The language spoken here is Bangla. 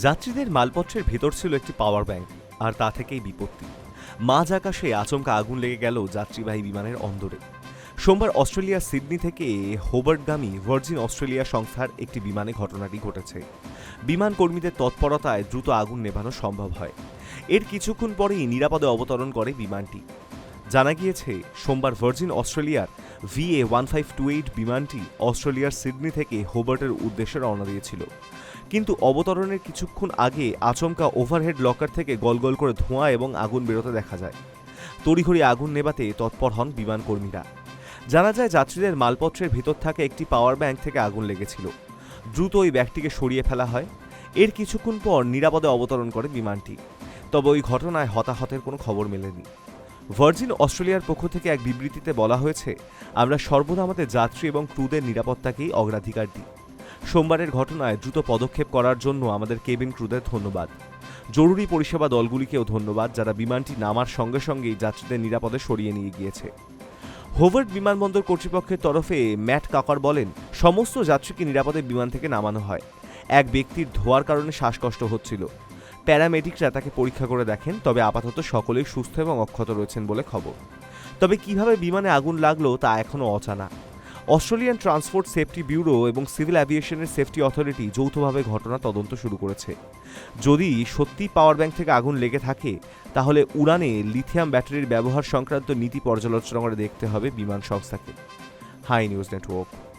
যাত্রীদের মালপত্রের ভেতর ছিল একটি পাওয়ার ব্যাংক আর তা থেকেই বিপত্তি। মাঝ আকাশে আচমকা আগুন লেগে গেল যাত্রীবাহী বিমানের অন্দরে। সোমবার অস্ট্রেলিয়ার সিডনি থেকে হোবার্টগামী ভার্জিন অস্ট্রেলিয়া সংস্থার একটি বিমানে ঘটনাটি ঘটেছে। বিমান কর্মীদের তৎপরতায় দ্রুত আগুন নেভানো সম্ভব হয়। এর কিছুক্ষণ পরেই নিরাপদে অবতরণ করে বিমানটি। জানা গিয়েছে, সোমবার ভার্জিন অস্ট্রেলিয়ার VA one five two eight বিমানটি অস্ট্রেলিয়ার সিডনি থেকে হোবার্টের উদ্দেশ্যে রওনা দিয়েছিল। কিন্তু অবতরণের কিছুক্ষণ আগে আচমকা ওভারহেড লকার থেকে গলগল করে ধোঁয়া এবং আগুন বেরোতে দেখা যায়। তড়িঘড়ি আগুন নেভাতে তৎপর হন বিমান কর্মীরা জানা যায়, যাত্রীদের মালপত্রের ভেতর থাকা একটি পাওয়ার ব্যাংক থেকে আগুন লেগেছিল। দ্রুত ওই ব্যাগটিকে সরিয়ে ফেলা হয়। এর কিছুক্ষণ পর নিরাপদে অবতরণ করে বিমানটি। তবে ওই ঘটনায় হতাহতের কোনো খবর মেলেনি। ভার্জিন অস্ট্রেলিয়ার পক্ষ থেকে এক বিবৃতিতে বলা হয়েছে, আমরা সর্বদা আমাদের যাত্রী এবং ক্রুদের নিরাপত্তাকেই অগ্রাধিকার দিই। সোমবারের ঘটনায় দ্রুত পদক্ষেপ করার জন্য আমাদের কেবিন ক্রুদের ধন্যবাদ। জরুরি পরিষেবা দলগুলিকেও ধন্যবাদ যারা বিমানটি নামার সঙ্গে সঙ্গেই যাত্রীদের নিরাপদে সরিয়ে নিয়ে গিয়েছে। হোভার্ড বিমানবন্দর কর্তৃপক্ষের তরফে ম্যাট কাকার বলেন, সমস্ত যাত্রীকে নিরাপদে বিমান থেকে নামানো হয়। এক ব্যক্তির ধোয়ার কারণে শ্বাসকষ্ট হচ্ছিল। প্যারামেডিকরা তাকে পরীক্ষা করে দেখেন, তবে আপাতত সকলেই সুস্থ এবং অক্ষত রয়েছেন বলে খবর। তবে কীভাবে বিমানে আগুন লাগল তা এখনও অজানা। অস্ট্রেলিয়ান ট্রান্সপোর্ট সেফটি ব্যুরো এবং সিভিল অ্যাভিয়েশনের সেফটি অথরিটি যৌথভাবে ঘটনা তদন্ত শুরু করেছে। যদি সত্যি পাওয়ার ব্যাংক থেকে আগুন লেগে থাকে, তাহলে উড়ানে লিথিয়াম ব্যাটারির ব্যবহার সংক্রান্ত নীতি পর্যালোচনা করে দেখতে হবে বিমান সংস্থাকে। Hi news network.